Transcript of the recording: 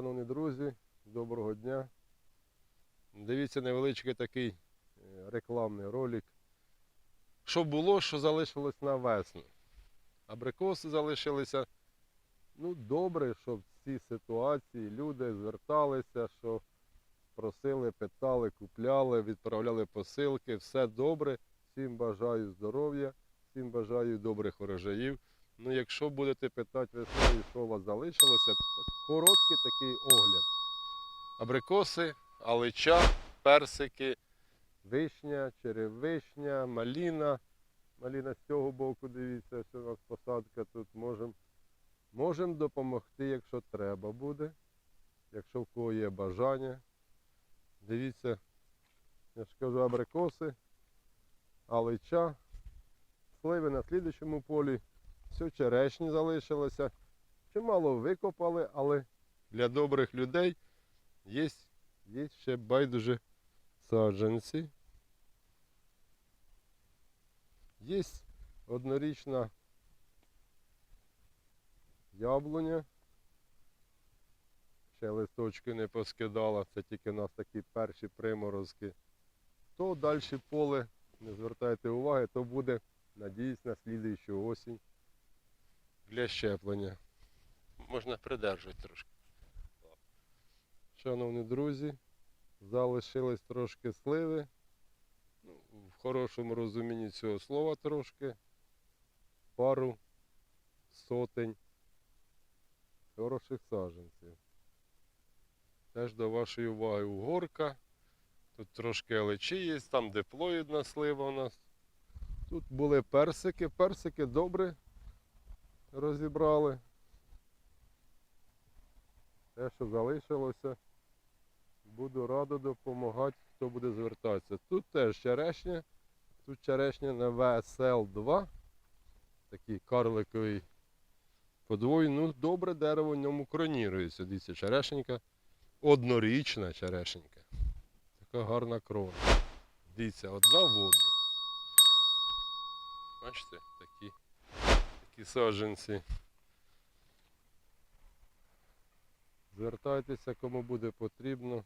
Шановні друзі, доброго дня. Дивіться невеличкий такий е, рекламний ролик. Що було, що залишилось на весну. Абрикоси залишилися. Ну, добре, що в цій ситуації люди зверталися, що просили, питали, купляли, відправляли посилки. Все добре. Всім бажаю здоров'я, всім бажаю добрих урожаїв. Ну, якщо будете питати що у вас залишилося, короткий такий огляд. Абрикоси, алича, персики, вишня, черевишня, маліна. Маліна з цього боку, дивіться, що у нас посадка тут можемо можем допомогти, якщо треба буде, якщо в кого є бажання. Дивіться, я ж кажу, абрикоси, алича, сливи на слідчому полі, все черешні залишилося. Чимало викопали, але для добрих людей є, є ще байдуже саджанці. Є однорічна яблуня. Ще листочки не поскидала, це тільки у нас такі перші приморозки. То далі поле, не звертайте уваги, то буде, надіюсь, на слідуючу осінь для щеплення. Можна придержати трошки. Шановні друзі, залишились трошки сливи. Ну, в хорошому розумінні цього слова трошки. Пару сотень хороших саджанців. Теж до вашої уваги угорка. Тут трошки алечі є, там диплоїдна слива у нас. Тут були персики. Персики добре розібрали. Те, що залишилося, буду радо допомагати, хто буде звертатися. Тут теж черешня, тут черешня на ВСЛ-2, такий карликовий подвой. Ну, добре дерево в ньому кронірується. Дивіться, черешенька, однорічна черешенька. Така гарна крона. Дивіться, одна в одну. Бачите, такі, такі саджанці. Звертайтеся, кому буде потрібно.